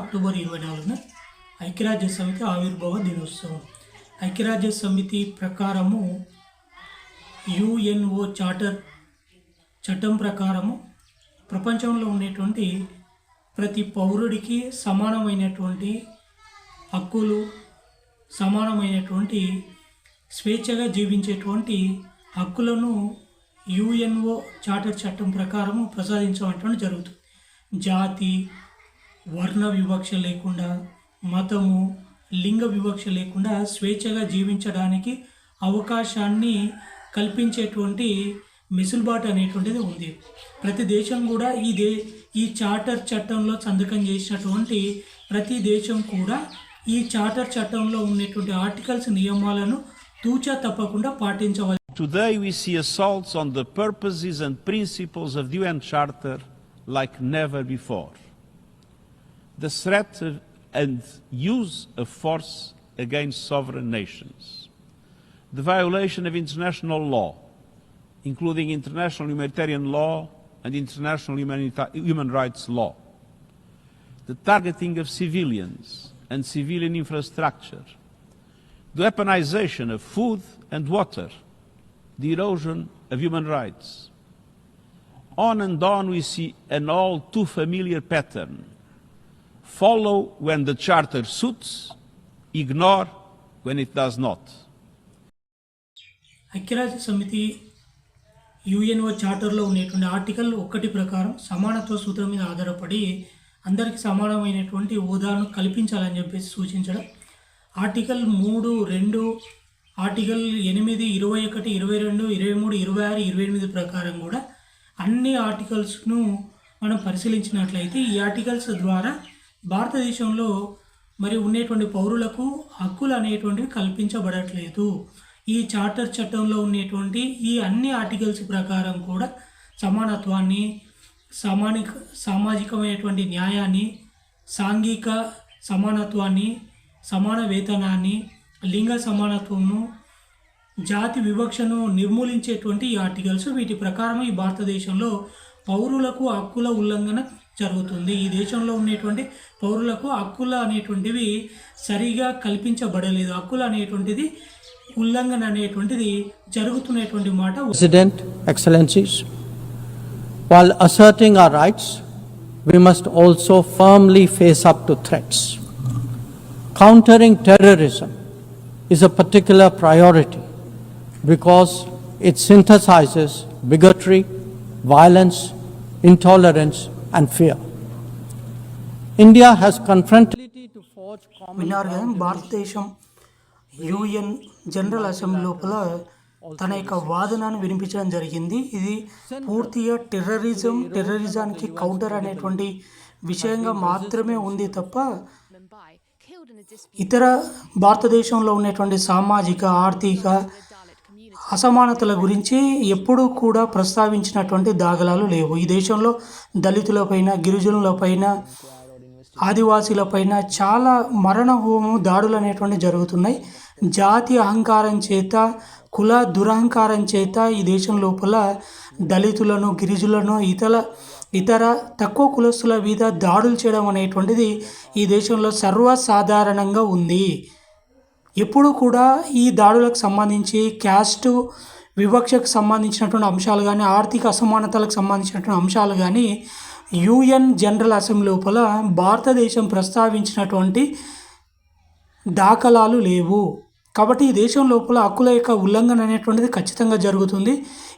October ఇరవై నాలుగున ఐక్యరాజ్య సమితి ఆవిర్భావ దినోత్సవం. ఐక్యరాజ్య సమితి ప్రకారము యుఎన్ఓ చార్టర్ చట్టం ప్రకారము ప్రపంచంలో ఉండేటువంటి ప్రతి పౌరుడికి సమానమైనటువంటి హక్కులు సమానమైనటువంటి స్వేచ్ఛగా జీవించేటువంటి హక్కులను యుఎన్ఓ చార్టర్ చట్టం ప్రకారము ప్రసాదించడం జరుగుతుంది. జాతి వర్ణ వివక్ష లేకుండా మతము లింగ వివక్ష లేకుండా స్వేచ్ఛగా జీవించడానికి అవకాశాన్ని కల్పించేటువంటి మిసులుబాటు అనేటువంటిది ఉంది ప్రతి దేశం కూడా ఈ దే ఈ చార్టర్ చట్టంలో సంతకం చేసినటువంటి ప్రతి దేశం కూడా ఈ చార్టర్ చట్టంలో ఉన్నటువంటి ఆర్టికల్స్ నియమాలను తూచా తప్పకుండా పాటించవాలి Today we see assaults on the purposes and principles of the UN Charter like never before. The threat of, and use of force against sovereign nations, the violation of international law, including international humanitarian law and international human rights law, the targeting of civilians and civilian infrastructure, the weaponization of food and water, the erosion of human rights. On and on we see an all too familiar pattern. Follow when the Charter suits, ignore when it does not. ఐక్యరాజ్య సమితి UNO చార్టర్లో ఉండేటువంటి article ఒకటి ప్రకారం సమానత్వ సూత్రం మీద ఆధారపడి అందరికీ సమానమైనటువంటి హోదాను కల్పించాలని చెప్పేసి సూచించడం ఆర్టికల్ మూడు రెండు ఆర్టికల్ ఎనిమిది ఇరవై ఒకటి ఇరవై రెండు ఇరవై మూడు ఇరవై ఆరు ఇరవై ఎనిమిది ప్రకారం కూడా అన్ని ఆర్టికల్స్ను మనం పరిశీలించినట్లయితే ఈ ఆర్టికల్స్ ద్వారా భారతదేశంలో మరి ఉండేటువంటి పౌరులకు హక్కులు అనేటువంటివి కల్పించబడట్లేదు. ఈ చార్టర్ చట్టంలో ఉండేటువంటి ఈ అన్ని ఆర్టికల్స్ ప్రకారం కూడా సమానత్వాన్ని సమానిక సామాజికమైనటువంటి న్యాయాన్ని సాంఘిక సమానత్వాన్ని సమాన వేతనాన్ని లింగ సమానత్వంను జాతి వివక్షను నిర్మూలించేటువంటి ఈ ఆర్టికల్స్ వీటి ప్రకారం ఈ భారతదేశంలో పౌరులకు హక్కుల ఉల్లంఘన జరుగుతుంది. ఈ దేశంలో ఉండేటువంటి పౌరులకు హక్కులు అనేటువంటివి సరిగా కల్పించబడలేదు. హక్కులు అనేటువంటిది ఉల్లంఘన అనేటువంటిది జరుగుతున్నటువంటి మాట. ప్రెసిడెంట్ ఎక్సలెన్సీస్ వాళ్ళు asserting a rights we must also firmly face up to threats countering terrorism is a particular priority because it synthesizes bigotry violence intolerance and fear. India has confronted to forge common భారతదేశం UN general assembly లోపల తన యొక్క వాదనను వినిపించడం జరిగింది ఇది పూర్తిగా terrorism టెర్రరిజానికి counter అనేటువంటి విషయంగా మాత్రమే ఉంది తప్ప ఇతర భారతదేశంలో ఉన్నటువంటి సామాజిక ఆర్థిక అసమానతల గురించి ఎప్పుడూ కూడా ప్రస్తావించినటువంటి దాఖలాలు లేవు. ఈ దేశంలో దళితులపైన గిరిజనులపైన ఆదివాసీలపైన చాలా మరణ హోమం దాడులు అనేటువంటి జరుగుతున్నాయి. జాతి అహంకారం చేత కుల దురహంకారం చేత ఈ దేశం లోపల దళితులను గిరిజులను ఇతర ఇతర తక్కువ కులస్తుల మీద దాడులు చేయడం అనేటువంటిది ఈ దేశంలో సర్వసాధారణంగా ఉంది. ఎప్పుడూ కూడా ఈ దాడులకు సంబంధించి క్యాస్ట్ వివక్షకు సంబంధించినటువంటి అంశాలు కానీ ఆర్థిక అసమానతలకు సంబంధించినటువంటి అంశాలు కానీ యుఎన్ జనరల్ అసెంబ్లీ లోపల భారతదేశం ప్రస్తావించినటువంటి దాఖలాలు లేవు. కాబట్టి ఈ దేశం లోపల హక్కుల యొక్క ఉల్లంఘన అనేటువంటిది ఖచ్చితంగా జరుగుతుంది.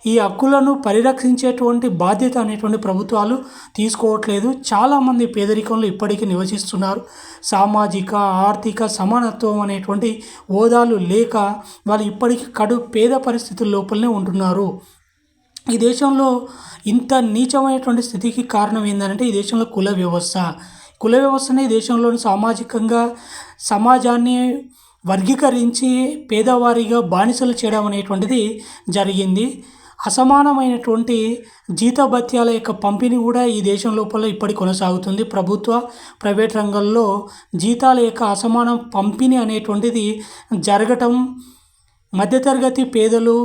ఈ హక్కులను పరిరక్షించేటువంటి బాధ్యత అనేటువంటి ప్రభుత్వాలు తీసుకోవట్లేదు. చాలామంది పేదరికంలో ఇప్పటికీ నివసిస్తున్నారు. సామాజిక ఆర్థిక సమానత్వం అనేటువంటి హోదాలు లేక వాళ్ళు ఇప్పటికీ కడు పేద పరిస్థితుల లోపలనే ఉంటున్నారు. ఈ దేశంలో ఇంత నీచమైనటువంటి స్థితికి కారణం ఏంటంటే ఈ దేశంలో కుల వ్యవస్థ. కుల వ్యవస్థనే ఈ దేశంలోని సామాజికంగా సమాజాన్ని వర్గీకరించి పేదవారిగా బానిసలు చేయడం అనేటువంటిది జరిగింది. అసమానమైనటువంటి జీతభత్యాల యొక్క పంపిణీ కూడా ఈ దేశం లోపల ఇప్పటి కొనసాగుతుంది. ప్రభుత్వ ప్రైవేట్ రంగంలో జీతాల యొక్క అసమాన పంపిణీ అనేటువంటిది జరగటం మధ్యతరగతి పేదలు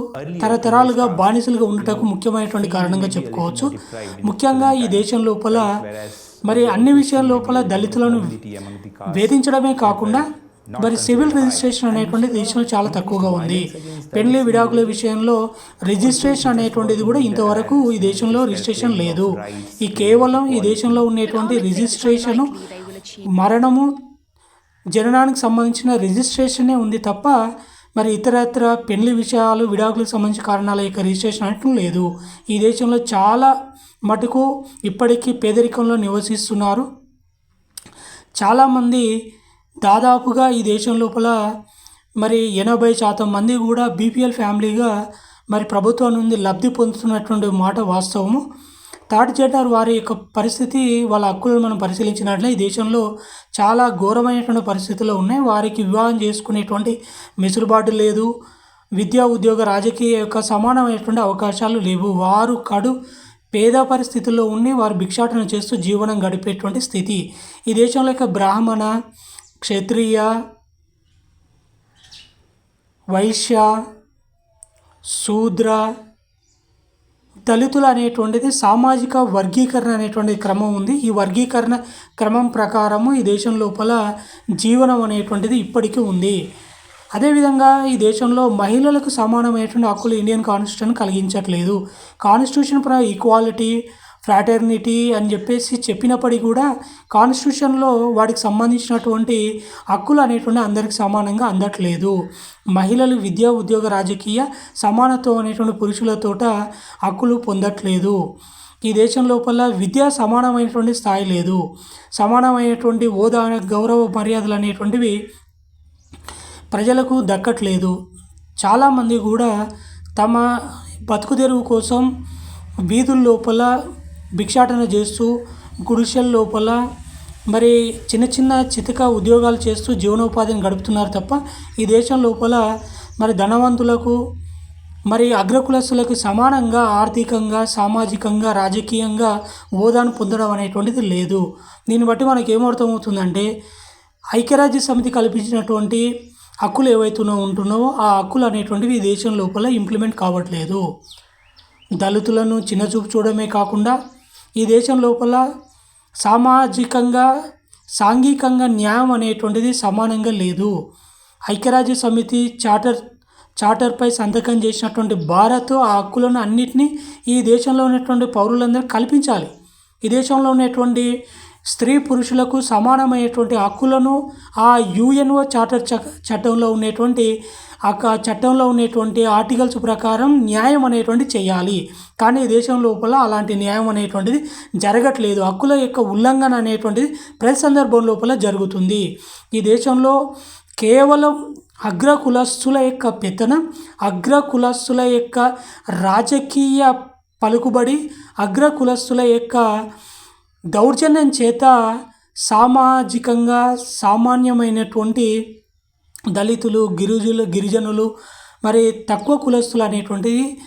తరతరాలుగా బానిసలుగా ఉండటకు ముఖ్యమైనటువంటి కారణంగా చెప్పుకోవచ్చు. ముఖ్యంగా ఈ దేశం లోపల మరి అన్ని విషయాల లోపల దళితులను వేధించడమే కాకుండా మరి సివిల్ రిజిస్ట్రేషన్ అనేటువంటి దేశంలో చాలా తక్కువగా ఉంది. పెళ్ళి విడాకుల విషయంలో రిజిస్ట్రేషన్ అనేటువంటిది కూడా ఇంతవరకు ఈ దేశంలో రిజిస్ట్రేషన్ లేదు. ఈ కేవలం ఈ దేశంలో ఉండేటువంటి రిజిస్ట్రేషను మరణము జననానికి సంబంధించిన రిజిస్ట్రేషనే ఉంది తప్ప మరి ఇతరత్ర పెళ్ళి విషయాలు విడాకులకు సంబంధించిన కారణాల యొక్క రిజిస్ట్రేషన్ అంటూ లేదు. ఈ దేశంలో చాలా మటుకు ఇప్పటికీ పేదరికంలో నివసిస్తున్నారు. చాలామంది దాదాపుగా ఈ దేశం లోపల మరి ఎనభై శాతం మంది కూడా బీపీఎల్ ఫ్యామిలీగా మరి ప్రభుత్వం నుండి లబ్ధి పొందుతున్నటువంటి మాట వాస్తవము. థర్డ్ జెండర్ వారి యొక్క పరిస్థితి వాళ్ళ హక్కులను మనం పరిశీలించినట్లే ఈ దేశంలో చాలా ఘోరమైనటువంటి పరిస్థితులు ఉన్నాయి. వారికి వివాహం చేసుకునేటువంటి మెసులుబాటు లేదు. విద్యా ఉద్యోగ రాజకీయ యొక్క సమానమైనటువంటి అవకాశాలు లేవు. వారు కడు పేద పరిస్థితుల్లో ఉండి వారు భిక్షాటన చేస్తూ జీవనం గడిపేటువంటి స్థితి. ఈ దేశంలో యొక్క బ్రాహ్మణ క్షత్రియ వైశ్య శూద్ర దళితులు అనేటువంటిది సామాజిక వర్గీకరణ అనేటువంటి క్రమం ఉంది. ఈ వర్గీకరణ క్రమం ప్రకారము ఈ దేశం లోపల జీవనం అనేటువంటిది ఇప్పటికీ ఉంది. అదేవిధంగా ఈ దేశంలో మహిళలకు సమానమైనటువంటి హక్కులు ఇండియన్ కాన్స్టిట్యూషన్ కలిగించట్లేదు. కాన్స్టిట్యూషన్ ప్ర ఈక్వాలిటీ ఫ్రాటర్నిటీ అని చెప్పేసి చెప్పినప్పటికీ కూడా కాన్స్టిట్యూషన్లో వాటికి సంబంధించినటువంటి హక్కులు అనేటువంటి అందరికి సమానంగా అందట్లేదు. మహిళలు విద్యా ఉద్యోగ రాజకీయ సమానత్వం అనేటువంటి పురుషులతోట హక్కులు పొందట్లేదు. ఈ దేశం లోపల విద్య సమానమైనటువంటి స్థాయి లేదు. సమానమైనటువంటి హోదా గౌరవ మర్యాదలు అనేటువంటివి ప్రజలకు దక్కట్లేదు. చాలామంది కూడా తమ బతుకు తెరువు కోసం వీధుల లోపల భిక్షాటన చేస్తూ గుడిసెల లోపల మరి చిన్న చిన్న చితక ఉద్యోగాలు చేస్తూ జీవనోపాధిని గడుపుతున్నారు తప్ప ఈ దేశం లోపల మరి ధనవంతులకు మరి అగ్రకులస్తులకు సమానంగా ఆర్థికంగా సామాజికంగా రాజకీయంగా హోదాను పొందడం అనేటువంటిది లేదు. దీన్ని బట్టి మనకు ఏమర్థమవుతుందంటే ఐక్యరాజ్య సమితి కల్పించినటువంటి హక్కులు ఏవైతునో ఉంటున్నావో ఆ హక్కులు అనేటువంటివి ఈ దేశం లోపల ఇంప్లిమెంట్ కావట్లేదు. దళితులను చిన్నచూపు చూడమే కాకుండా ఈ దేశం లోపల సామాజికంగా సాంఘికంగా న్యాయం అనేటువంటిది సమానంగా లేదు. ఐక్యరాజ్య సమితి చార్టర్ చార్టర్పై సంతకం చేసినటువంటి భారత్ ఆ హక్కులను అన్నిటినీ ఈ దేశంలో ఉన్నటువంటి పౌరులందరూ కల్పించాలి. ఈ దేశంలో ఉన్నటువంటి స్త్రీ పురుషులకు సమానమైనటువంటి హక్కులను ఆ యుఎన్ఓ చార్టర్ చ చట్టంలో ఉన్నటువంటి ఆ చట్టంలో ఉన్నటువంటి ఆర్టికల్స్ ప్రకారం న్యాయం అనేటువంటి చేయాలి. కానీ ఈ దేశం లోపల అలాంటి న్యాయం అనేటువంటిది జరగట్లేదు. హక్కుల యొక్క ఉల్లంఘన అనేటువంటిది ప్రతి సందర్భం లోపల జరుగుతుంది. ఈ దేశంలో కేవలం అగ్ర కులస్తుల యొక్క పెత్తనం అగ్ర కులస్తుల యొక్క రాజకీయ పలుకుబడి అగ్ర కులస్తుల యొక్క దౌర్జన్యం చేత సామాజికంగా సామాన్యమైనటువంటి దళితులు గిరిజులు గిరిజనులు మరి తక్కువ కులస్తులు అనేటువంటిది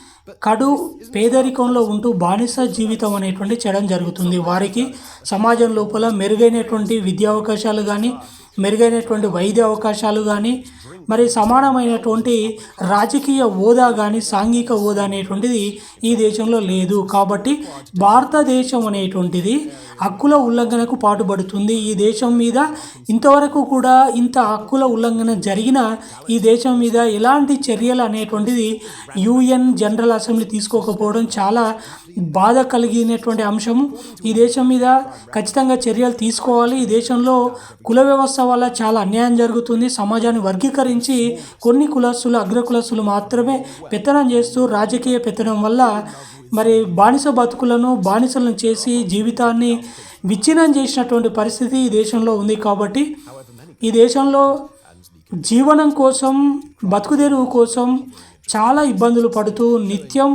కడు పేదరికంలో ఉంటూ బానిస జీవితం అనేటువంటి చేయడం జరుగుతుంది. వారికి సమాజం లోపల మెరుగైనటువంటి విద్యా అవకాశాలు కానీ మెరుగైనటువంటి వైద్య అవకాశాలు కానీ మరి సమానమైనటువంటి రాజకీయ హోదా కానీ సాంఘిక హోదా అనేటువంటిది ఈ దేశంలో లేదు. కాబట్టి భారతదేశం అనేటువంటిది హక్కుల ఉల్లంఘనకు పాటుపడుతుంది. ఈ దేశం మీద ఇంతవరకు కూడా ఇంత హక్కుల ఉల్లంఘన జరిగిన ఈ దేశం మీద ఎలాంటి చర్యలు అనేటువంటిది యుఎన్ జనరల్ అసెంబ్లీ తీసుకోకపోవడం చాలా బాధ కలిగినటువంటి అంశము. ఈ దేశం మీద ఖచ్చితంగా చర్యలు తీసుకోవాలి. ఈ దేశంలో కుల వ్యవస్థ వల్ల చాలా అన్యాయం జరుగుతుంది. సమాజాన్ని వర్గీకరించి కొన్ని కులస్తులు అగ్ర కులస్తులు మాత్రమే పెత్తనం చేస్తూ రాజకీయ పెత్తనం వల్ల మరి బానిస బతుకులను బానిసలను చేసి జీవితాన్ని విచ్ఛిన్నం చేసినటువంటి పరిస్థితి ఈ దేశంలో ఉంది కాబట్టి ఈ దేశంలో జీవనం కోసం బతుకుదెరువు కోసం చాలా ఇబ్బందులు పడుతూ నిత్యం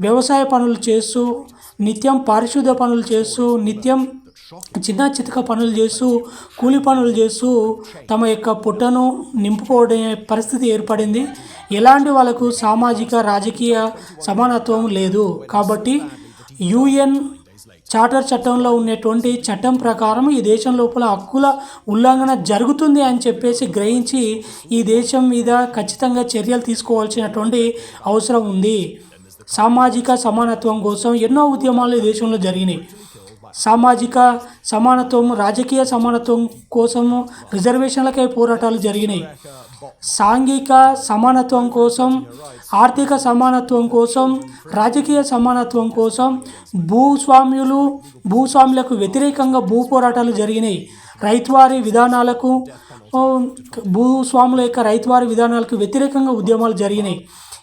వ్యవసాయ పనులు చేస్తూ నిత్యం పారిశుద్ధ పనులు చేస్తూ నిత్యం చిన్న చితక పనులు చేస్తూ కూలి పనులు చేస్తూ తమ యొక్క పుట్టను నింపుకోవడే పరిస్థితి ఏర్పడింది. ఎలాంటి వాళ్ళకు సామాజిక రాజకీయ సమానత్వం లేదు. కాబట్టి యుఎన్ చార్టర్ చట్టంలో ఉన్నటువంటి చట్టం ప్రకారం ఈ దేశం లోపల హక్కుల ఉల్లంఘన జరుగుతుంది అని చెప్పేసి గ్రహించి ఈ దేశం మీద ఖచ్చితంగా చర్యలు తీసుకోవాల్సినటువంటి అవసరం ఉంది. సామాజిక సమానత్వం కోసం ఎన్నో ఉద్యమాలు ఈ దేశంలో జరిగినాయి. సామాజిక సమానత్వం రాజకీయ సమానత్వం కోసము రిజర్వేషన్లకై పోరాటాలు జరిగినాయి. సాంఘిక సమానత్వం కోసం ఆర్థిక సమానత్వం కోసం రాజకీయ సమానత్వం కోసం భూస్వామ్యులు భూస్వాములకు వ్యతిరేకంగా భూ పోరాటాలు జరిగినాయి. రైతువారి విధానాలకు భూస్వాముల యొక్క రైతువారి విధానాలకు వ్యతిరేకంగా ఉద్యమాలు జరిగినాయి.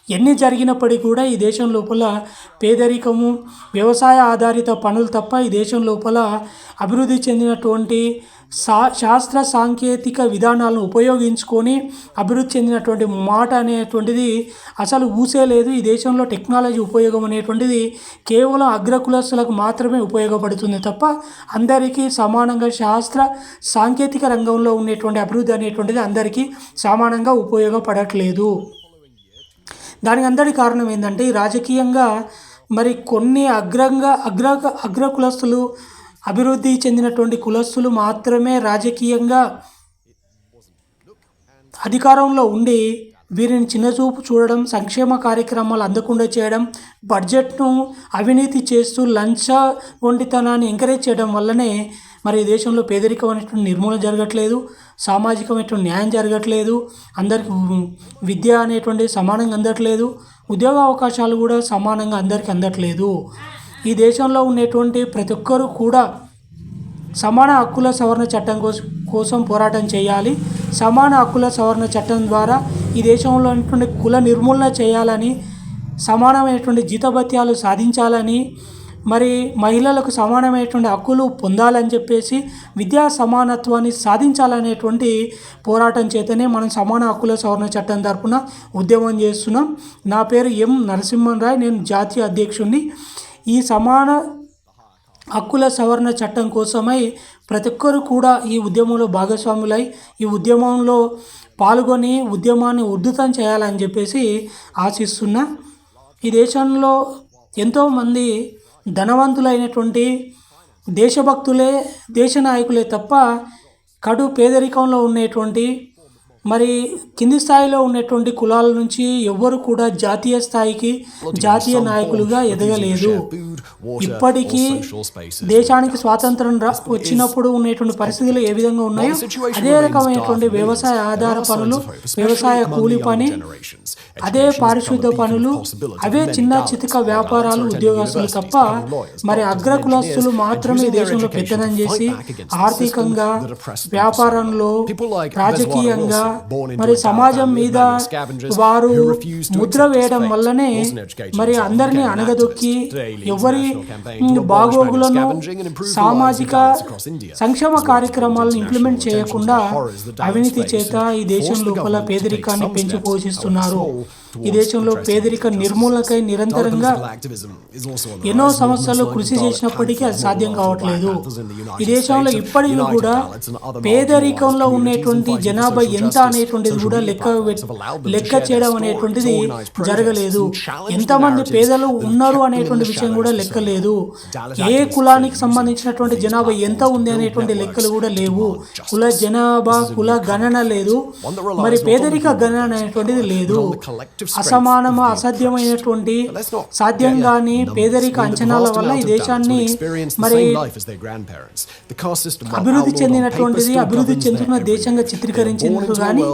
ఎన్ని జరిగినప్పటికీ కూడా ఈ దేశం లోపల పేదరికము వ్యవసాయ ఆధారిత పనులు తప్ప ఈ దేశం లోపల అభివృద్ధి చెందినటువంటి సా శాస్త్ర సాంకేతిక విధానాలను ఉపయోగించుకొని అభివృద్ధి చెందినటువంటి మాట అనేటువంటిది అసలు ఊసే లేదు. ఈ దేశంలో టెక్నాలజీ ఉపయోగం అనేటువంటిది కేవలం అగ్రకులస్తులకు మాత్రమే ఉపయోగపడుతుంది తప్ప అందరికీ సమానంగా శాస్త్ర సాంకేతిక రంగంలో ఉండేటువంటి అభివృద్ధి అనేటువంటిది అందరికీ సమానంగా ఉపయోగపడట్లేదు. దానికి అందరి కారణం ఏంటంటే ఈ రాజకీయంగా మరి కొన్ని అగ్రంగా అగ్ర అగ్ర కులస్తులు అభివృద్ధి చెందినటువంటి కులస్తులు మాత్రమే రాజకీయంగా అధికారంలో ఉండి వీరిని చిన్నచూపు చూడడం సంక్షేమ కార్యక్రమాలు అందకుండా చేయడం బడ్జెట్ను అవినీతి చేస్తూ లంచ వండితనాన్ని ఎంకరేజ్ చేయడం వల్లనే మరి దేశంలో పేదరికం అనేటువంటి నిర్మూలన జరగట్లేదు సామాజికమైనటువంటి న్యాయం జరగట్లేదు అందరికి విద్య అనేటువంటి సమానంగా అందట్లేదు ఉద్యోగ అవకాశాలు కూడా సమానంగా అందరికీ అందట్లేదు. ఈ దేశంలో ఉండేటువంటి ప్రతి ఒక్కరూ కూడా సమాన హక్కుల సవరణ చట్టం కోసం కోసం పోరాటం చేయాలి. సమాన హక్కుల సవరణ చట్టం ద్వారా ఈ దేశంలో ఉన్నటువంటి కుల నిర్మూలన చేయాలని సమానమైనటువంటి జీతభత్యాలు సాధించాలని మరి మహిళలకు సమానమైనటువంటి హక్కులు పొందాలని చెప్పేసి విద్యా సమానత్వాన్ని సాధించాలనేటువంటి పోరాటం చేతనే మనం సమాన హక్కుల సవరణ చట్టం తరపున ఉద్యమం చేస్తున్నాం. నా పేరు ఎం నరసింహన్ రాయ్ నేను జాతీయ అధ్యక్షుడిని ఈ సమాన హక్కుల సవరణ చట్టం కోసమై ప్రతి ఒక్కరు కూడా ఈ ఉద్యమంలో భాగస్వాములై ఈ ఉద్యమంలో పాల్గొని ఉద్యమాన్ని ఉద్ధృతం చేయాలని చెప్పేసి ఆశిస్తున్నా ఈ దేశంలో ఎంతోమంది ధనవంతులైనటువంటి దేశభక్తులే దేశ నాయకులే తప్ప కడు పేదరికంలో ఉండేటువంటి మరి కింది స్థాయిలో ఉన్నటువంటి కులాల నుంచి ఎవ్వరు కూడా జాతీయ స్థాయికి జాతీయ నాయకులుగా ఎదగలేదు. ఇప్పటికీ దేశానికి స్వాతంత్రం వచ్చినప్పుడు ఉన్నటువంటి పరిస్థితులు ఏ విధంగా ఉన్నాయో అదే రకమైనటువంటి వ్యవసాయ ఆధార పనులు వ్యవసాయ కూలి పని అదే పారిశుద్ధ పనులు అవే చిన్న చితక వ్యాపారాలు ఉద్యోగస్తులు తప్ప మరి అగ్ర కులస్తులు మాత్రమే దేశంలో పెత్తనం చేసి ఆర్థికంగా వ్యాపారంలో రాజకీయంగా మరి సమాజం మీద వారు ముద్ర వేయడం వల్లనే మరి అందరినీ అణగదొక్కి ఎవరి బాగోగులను సామాజిక సంక్షేమ కార్యక్రమాలను ఇంప్లిమెంట్ చేయకుండా అవినీతి చేత ఈ దేశం లోపల పేదరికాన్ని పెంచి పోషిస్తున్నారు ఈ దేశంలో పేదరిక నిర్మూలనకై నిరంతరంగా ఎన్నో సంవత్సరాలు కృషి చేసినప్పటికీ అది సాధ్యం కావట్లేదు. ఈ దేశంలో ఇప్పటికీ కూడా పేదరికంలో ఉండేటువంటి జనాభా ఎంత అనేటువంటిది కూడా లెక్క లెక్క చేయడం అనేటువంటిది జరగలేదు. ఎంతమంది పేదలు ఉన్నారు అనేటువంటి విషయం కూడా లెక్కలేదు ఏ కులానికి సంబంధించినటువంటి జనాభా ఎంత ఉంది అనేటువంటి లెక్కలు కూడా లేవు. కుల జనాభా కుల గణన లేదు. మరి పేదరిక గణన అనేటువంటిది లేదు. అసమానమ అసాధ్యమైనటువంటి సాధ్యం కాని పేదరిక అంచనాల వల్ల ఈ దేశాన్ని మరి అభివృద్ధి చెందినటువంటిది అభివృద్ధి చెందుతున్న దేశంగా చిత్రీకరించినట్లు కానీ